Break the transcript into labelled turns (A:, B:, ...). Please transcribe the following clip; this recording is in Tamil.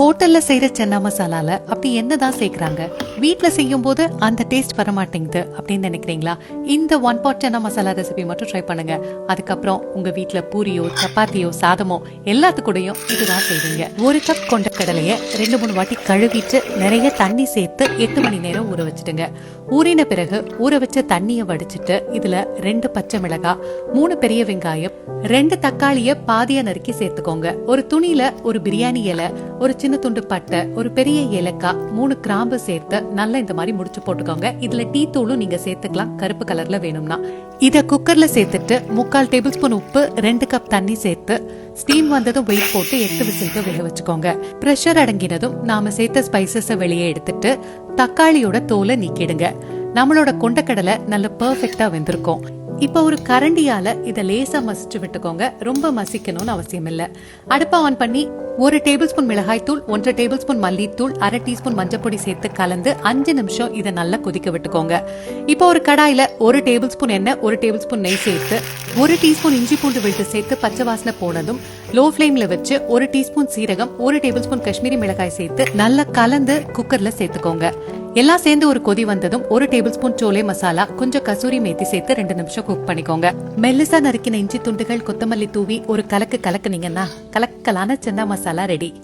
A: ஹோட்டல்ல செய்யற சென்னா மசாலால அப்படி என்னதான் சேர்க்கறாங்க? வீட்ல செய்யும் போது அந்த டேஸ்ட் வர மாட்டேங்குது அப்படின்னு நினைக்கிறீங்களா? இந்த one pot chana masala recipe மட்டும் ட்ரை பண்ணுங்க. அதுக்கப்புறம் உங்க வீட்ல பூரியோ சப்பாத்தியோ சாதமோ எல்லாத்து கூடயும் இதுதான் செய்வீங்க. ஒரு கப் கொண்ட கடலைய ரெண்டு மூணு வாட்டி கழுவிட்டு நிறைய தண்ணி சேர்த்து எட்டு மணி நேரம் ஊற வச்சிடுங்க. ஊறின பிறகு ஊற வச்ச தண்ணியை வடிச்சிட்டு இதுல ரெண்டு பச்சை மிளகாய் மூணு பெரிய வெங்காயம் ரெண்டு தக்காளிய பாதியா நறுக்கி சேர்த்துக்கோங்க. ஒரு துணியில ஒரு பிரியாணி இலை ஒரு சின்ன துண்டு பட்டை ஒரு பெரிய ஏலக்காய் மூணு கிராம்பு சேர்த்து நல்லா இந்த மாதிரி முடிச்சு போட்டுக்கோங்க. இதுல டீ தூளும் நீங்க சேர்த்துக்கலாம். கருப்பு கலர்ல வேணும்னா. இத குக்கர்ல சேர்த்துட்டு முக்கால் டேபிள் ஸ்பூன் உப்பு ரெண்டு கப் தண்ணி சேர்த்து ஸ்டீம் வந்ததும் வெயிட் போட்டு எட்டு விசிலுக்கு வேக வச்சுக்கோங்க. ப்ரெஷர் அடங்கினதும் நாம சேர்த்த ஸ்பைசஸ் வெளியே எடுத்துட்டு தக்காளியோட தோலை நீக்கிடுங்க. நம்மளோட கொண்டக்கடலை நல்ல பெர்ஃபெக்ட்டா வெந்திருக்கும். இப்போ ஒரு கரண்டியால இதை லேசா மசிச்சு விட்டுக்கோங்க. ரொம்ப மசிக்கணும்னு அவசியம் இல்ல. அடுப்பை ஆன் பண்ணி ஒரு டேபிள் ஸ்பூன் மிளகாய் தூள் ஒன்றரை டேபிள் ஸ்பூன் மல்லித்தூள் அரை டீஸ்பூன் மஞ்சப்பொடி சேர்த்து கலந்து அஞ்சு நிமிஷம் இதை நல்லா கொதிக்க விட்டுக்கோங்க. இப்போ ஒரு கடாயில ஒரு டேபிள் ஸ்பூன் எண்ணெய் ஒரு டேபிள் ஸ்பூன் நெய் சேர்த்து ஒரு டீஸ்பூன் இஞ்சி பூண்டு விழுத்து சேர்த்து பச்சை வாசனை போனதும் லோ ஃப்ளேம்ல வச்சு ஒரு டீஸ்பூன் சீரகம் ஒரு டேபிள் ஸ்பூன் காஷ்மீரி மிளகாய் சேர்த்து நல்லா கலந்து குக்கர்ல சேர்த்துக்கோங்க. எல்லாம் சேர்ந்து ஒரு கொதி வந்ததும் ஒரு டேபிள் ஸ்பூன் சோலே மசாலா கொஞ்சம் கசூரி மேத்தி சேர்த்து ரெண்டு நிமிஷம் குக் பண்ணிக்கோங்க. மெல்லிசா நறுக்கின இஞ்சி துண்டுகள் கொத்தமல்லி தூவி ஒரு கலக்கு கலக்குனீங்கன்னா கலக்கலான சின்ன மசாலா ரெடி